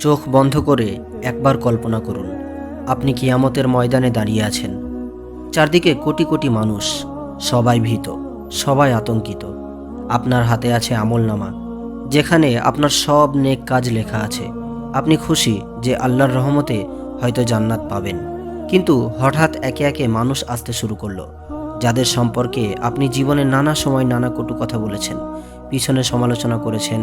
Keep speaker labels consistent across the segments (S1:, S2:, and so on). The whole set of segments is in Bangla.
S1: চোখ বন্ধ করে একবার কল্পনা করুন, আপনি কিয়ামতের ময়দানে দাঁড়িয়ে আছেন। চারদিকে কোটি কোটি মানুষ, সবাই ভীত, সবাই আতঙ্কিত। আপনার হাতে আছে আমলনামা, যেখানে আপনার সব নেক কাজ লেখা আছে। আপনি খুশি যে আল্লাহর রহমতে হয়তো জান্নাত পাবেন। কিন্তু হঠাৎ একে একে মানুষ আসতে শুরু করল, যাদের সম্পর্কে আপনি জীবনে নানা সময় নানা কটু কথা বলেছেন, পিছনে সমালোচনা করেছেন,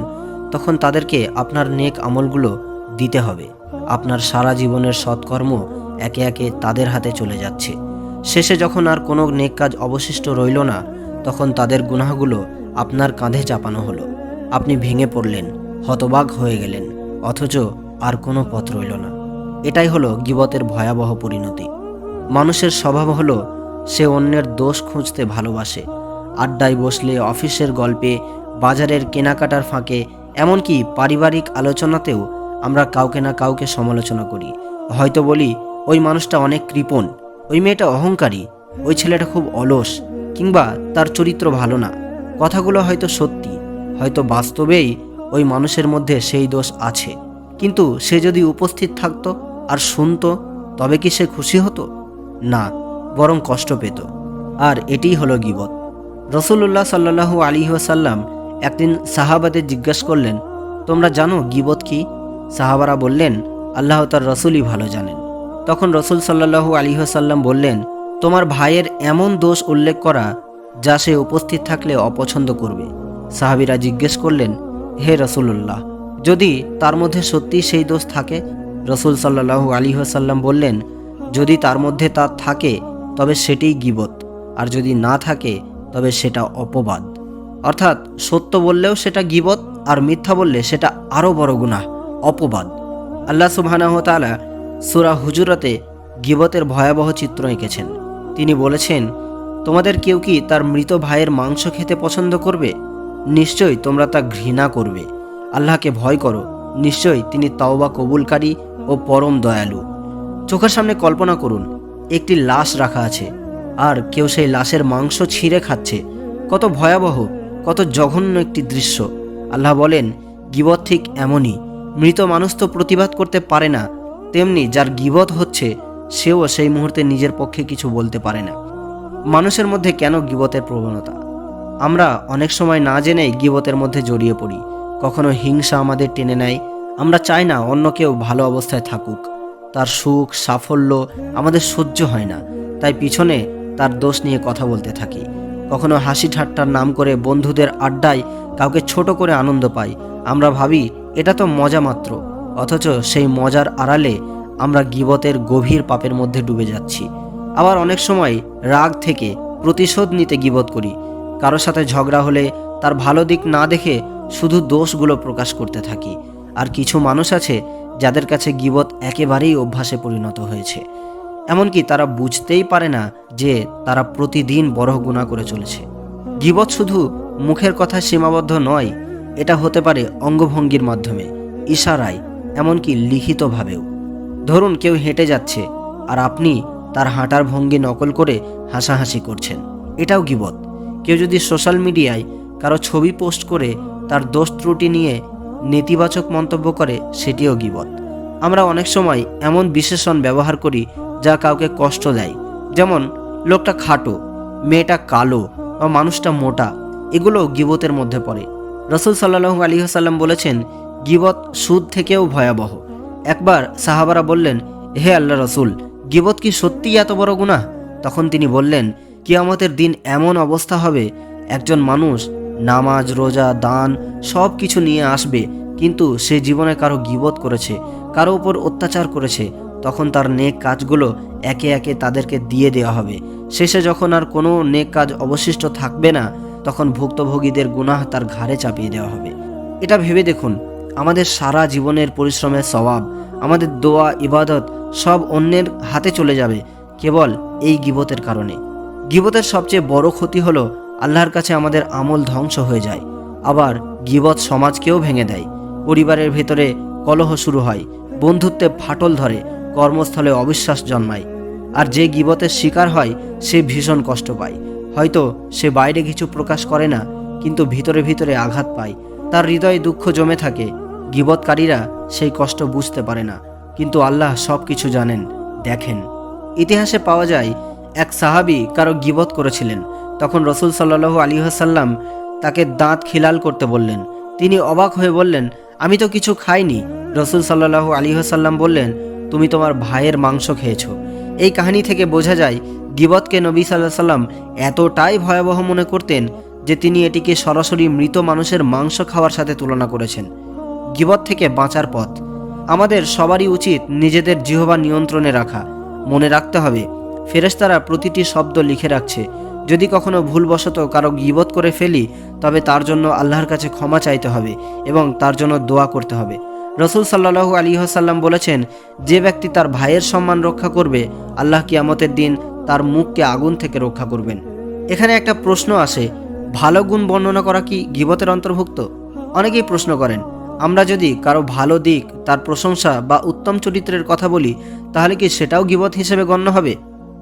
S1: তখন তাদেরকে আপনার নেক আমলগুলো দিতে হবে। আপনার সারা জীবনের সৎকর্ম একে একে তাদের হাতে চলে যাচ্ছে। শেষে যখন আর কোনো নেক কাজ অবশিষ্ট রইল না, তখন তাদের গুনাহগুলো আপনার কাঁধে চাপানো হলো। আপনি ভেঙে পড়লেন, হতবাক হয়ে গেলেন, অথচ আর কোনো পথ রইল না। এটাই হলো গিবতের ভয়াবহ পরিণতি। মানুষের স্বভাব হলো, সে অন্যের দোষ খুঁজতে ভালোবাসে। আড্ডায় বসলে অফিসের গল্পে, বাজারের কেনাকাটার ফাঁকে, এমনকি পারিবারিক আলোচনাতেও আমরা কাউকে না কাউকে সমালোচনা করি। হয়তো বলি, ওই মানুষটা অনেক কৃপণ, ওই মেয়েটা অহংকারী, ওই ছেলেটা খুব অলস, কিংবা তার চরিত্র ভালো না। কথাগুলো হয়তো সত্যি, হয়তো বাস্তবেই ওই মানুষের মধ্যে সেই দোষ আছে। কিন্তু সে যদি উপস্থিত থাকতো আর শুনতো, তবে কি সে খুশি হতো? না, বরং কষ্ট পেত। আর এটিই হলো গিবত। রসুল্লাহ সাল্লাহু আলী ওয়াসাল্লাম একদিন সাহাবাদের জিজ্ঞাসা করলেন, তোমরা জানো গিবত কি? সাহাবারা বললেন, আল্লাহ তার রসুলই ভালো জানেন। তখন রসুল সাল্লাহু আলী ওয়াসাল্লাম বললেন, তোমার ভাইয়ের এমন দোষ উল্লেখ করা যা সে উপস্থিত থাকলে অপছন্দ করবে। সাহাবিরা জিজ্ঞেস করলেন, হে রসুল্লাহ যদি তার মধ্যে সত্যি সেই দোষ থাকে? রসুল সাল্লাহু আলী ওয়াসাল্লাম বললেন, যদি তার মধ্যে তা থাকে, তবে সেটিই গিবত, আর যদি না থাকে, তবে সেটা অপবাদ। অর্থাৎ সত্য বললেও সেটা গিবত, আর মিথ্যা বললে সেটা আরও বড় গুনাহ। অপবাদ। আল্লাহ সুবহানাহু তাআলা সূরা হুজুরাতে গিবতের ভয়াবহ চিত্র এঁকেছেন। তিনি বলেছেন, তোমাদের কেউ কি তার মৃত ভাইয়ের মাংস খেতে পছন্দ করবে? নিশ্চয়ই তোমরা তা ঘৃণা করবে। আল্লাহকে ভয় করো। নিশ্চয়ই তিনি তাওবা কবুলকারী ও পরম দয়ালু। চোখের সামনে কল্পনা করুন, একটি লাশ রাখা আছে, আর কেউ সেই লাশের মাংস ছিঁড়ে খাচ্ছে। কত ভয়াবহ, কত জঘন্য একটি দৃশ্য। আল্লাহ বলেন, গিবত ঠিক এমনই মৃত মানুষ তো প্রতিবাদ করতে পারে না। তেমনি যার গিবত হচ্ছে, সেও সেই মুহূর্তে নিজের পক্ষে কিছু বলতে পারে না। মানুষের মধ্যে কেন গিবতের প্রবণতা? আমরা অনেক সময় না জেনেই গিবতের মধ্যে জড়িয়ে পড়ি। কখনো হিংসা আমাদের টেনে নেয়। আমরা চাই না অন্য কেউ ভালো অবস্থায় থাকুক। তার সুখ, সাফল্য আমাদের সহ্য হয় না। তাই পিছনে তার দোষ নিয়ে কথা বলতে থাকি। কখনো হাসি ঠাট্টার নাম করে বন্ধুদের আড্ডায় কাউকে ছোট করে আনন্দ পাই। আমরা ভাবি এটা তো মজা মাত্র, অথচ সেই মজার আড়ালে আমরা গিবতের গভীর পাপের মধ্যে ডুবে যাচ্ছি। আবার অনেক সময় রাগ থেকে প্রতিশোধ নিতে গিবত করি, কারোর সাথে ঝগড়া হলে তার ভালো দিক না দেখে শুধু দোষগুলো প্রকাশ করতে থাকি। আর কিছু মানুষ আছে যাদের কাছে গিবত একেবারেই অভ্যাসে পরিণত হয়েছে। এমনকি তারা বুঝতেই পারে না যে তারা প্রতিদিন বড় গুণা করে চলেছে। গিবত শুধু মুখের কথা সীমাবদ্ধ নয় এটা হতে পারে অঙ্গভঙ্গির মাধ্যমে, ইশারায়, এমনকি লিখিতভাবেও। ধরুন কেউ হেঁটে যাচ্ছে আর আপনি তার হাঁটার ভঙ্গি নকল করে হাসাহাসি করছেন। এটাও গিবত। কেউ যদি সোশ্যাল মিডিয়ায় কারও ছবি পোস্ট করে তার দোষ ত্রুটি নিয়ে নেতিবাচক মন্তব্য করে, সেটিও গিবত। আমরা অনেক সময় এমন বিশেষণ ব্যবহার করি যা কাউকে কষ্ট দেয়। যেমন, লোকটা খাটো, মেয়েটা কালো বা মানুষটা মোটা এগুলো গিবতের মধ্যে পড়ে। রসুল সাল্লাহু আলী হাসাল্লাম বলেছেন, গিবত সুদ থেকেও ভয়াবহ। একবার সাহাবারা বললেন, হে আল্লাহ রসুল, গিবত কি সত্যিই এত বড় গুনাহ? তখন তিনি বললেন, কিয়ামতের দিন এমন অবস্থা হবে, একজন মানুষ নামাজ, রোজা, দান সব কিছু নিয়ে আসবে, কিন্তু সে জীবনে কারও গিবত করেছে, কারও উপর অত্যাচার করেছে। তখন তার নেক কাজগুলো একে একে তাদেরকে দিয়ে দেওয়া হবে। শেষে যখন আর কোনো নেক কাজ অবশিষ্ট থাকবে না তখন ভুক্তভোগীদের গুনাহ তার ঘাড়ে চাপিয়ে দেওয়া হবে। এটা ভেবে দেখুন, আমাদের সারা জীবনের পরিশ্রমের স্বভাব, আমাদের দোয়া, ইবাদত সব অন্যের হাতে চলে যাবে কেবল এই গিবতের কারণে। গিবতের সবচেয়ে বড় ক্ষতি হলো আল্লাহর কাছে আমাদের আমল ধ্বংস হয়ে যায়, আবার গিবত সমাজকেও ভেঙে দেয়। পরিবারের ভেতরে কলহ শুরু হয়, বন্ধুত্বে ফাটল ধরে, কর্মস্থলে অবিশ্বাস জন্মায়, আর যে গিবতের শিকার হয়, সে ভীষণ কষ্ট পায়। হয়তো সে বাইরে কিছু প্রকাশ করে না, কিন্তু ভিতরে ভিতরে আঘাত পায়। তার হৃদয়ে দুঃখ জমে থাকে। গিবৎকারীরা সেই কষ্ট বুঝতে পারে না, কিন্তু আল্লাহ সব কিছু জানেন, দেখেন। ইতিহাসে পাওয়া যায়, এক সাহাবি কারও গিবত করেছিলেন। তখন রসুল সাল্লাহ আলী হাসাল্লাম তাকে দাঁত খিলাল করতে বললেন। তিনি অবাক হয়ে বললেন, আমি তো কিছু খাইনি। রসুল সাল্লাহ আলী হাসাল্লাম বললেন, তুমি তোমার ভাইয়ের মাংস খেয়েছো। এই কাহিনী থেকে বোঝা যায় গিবতকে নবী সাল্লাহ সাল্লাম এতটাই ভয়াবহ মনে করতেন যে তিনি এটিকে সরাসরি মৃত মানুষের মাংস খাওয়ার সাথে তুলনা করেছেন। গিবত থেকে বাঁচার পথ। আমাদের সবারই উচিত নিজেদের জিহবা নিয়ন্ত্রণে রাখা। মনে রাখতে হবে, ফেরেশতারা প্রতিটি শব্দ লিখে রাখছে। যদি কখনো ভুলবশত কারও গিবত করে ফেলি, তবে তার জন্য আল্লাহর কাছে ক্ষমা চাইতে হবে এবং তার জন্য দোয়া করতে হবে। রসুল সাল্লাহু আলী হাসাল্লাম বলেছেন, যে ব্যক্তি তার ভাইয়ের সম্মান রক্ষা করবে, আল্লাহ কিয়ামতের দিন তার মুখকে আগুন থেকে রক্ষা করবেন। এখানে একটা প্রশ্ন আসে, ভালো গুণ বর্ণনা করা কি গিবতের অন্তর্ভুক্ত? অনেকেই প্রশ্ন করেন, আমরা যদি কারও ভালো দিক, তার প্রশংসা বা উত্তম চরিত্রের কথা বলি, তাহলে কি সেটাও গিবত হিসেবে গণ্য হবে?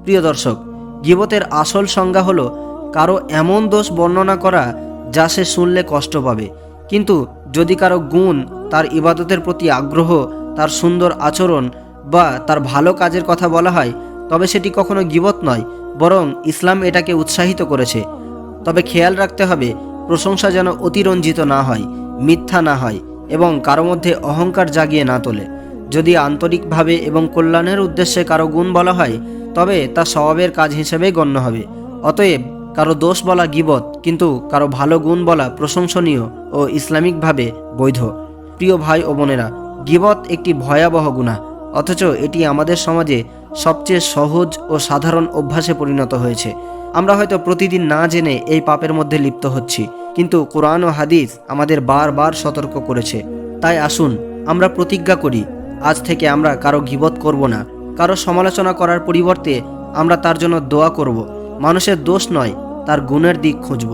S1: প্রিয় দর্শক, গিবতের আসল সংজ্ঞা হলো, কারও এমন দোষ বর্ণনা করা যা সে শুনলে কষ্ট পাবে। কিন্তু যদি কারও গুণ, তার ইবাদতের প্রতি আগ্রহ, তার সুন্দর আচরণ বা তার ভালো কাজের কথা বলা হয় তবে সেটি কখনো গিবত নয়, বরং ইসলাম এটাকে উৎসাহিত করেছে। তবে খেয়াল রাখতে হবে, প্রশংসা যেন অতিরঞ্জিত না হয়, মিথ্যা না হয়, এবং কারও মধ্যে অহংকার জাগিয়ে না তোলে। যদি আন্তরিকভাবে এবং কল্যাণের উদ্দেশ্যে কারও গুণ বলা হয়, তবে তা স্বভাবের কাজ হিসেবেই গণ্য হবে। অতএব, কারও দোষ বলা গিবত, কিন্তু কারও ভালো গুণ বলা প্রশংসনীয় ও ইসলামিকভাবে বৈধ। প্রিয় ভাই ও বোনেরা, গিবত একটি ভয়াবহ গুণা অথচ এটি আমাদের সমাজে সবচেয়ে সহজ ও সাধারণ অভ্যাসে পরিণত হয়েছে। আমরা হয়তো প্রতিদিন না জেনে এই পাপের মধ্যে লিপ্ত হচ্ছি, কিন্তু কোরআন ও হাদিস আমাদের বারবার সতর্ক করেছে। তাই আসুন, আমরা প্রতিজ্ঞা করি, আজ থেকে আমরা কারও গিবত করব না। কারও সমালোচনা করার পরিবর্তে আমরা তার জন্য দোয়া করব। মানুষের দোষ নয়, তার গুণের দিক খুঁজব,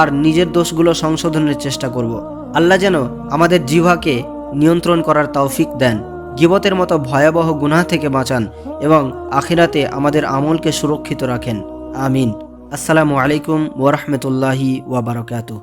S1: আর নিজের দোষগুলো সংশোধনের চেষ্টা করব। আল্লাহ যেন আমাদের জিভাকে নিয়ন্ত্রণ করার তৌফিক দেন। গিবতের মতো ভয়াবহ গুনাহ থেকে বাঁচান এবং আখিরাতে আমাদের আমলকে সুরক্ষিত রাখেন। আমিন। আসসালামু আলাইকুম ওরহমতুল্লাহি ওয়াবারকাতুহ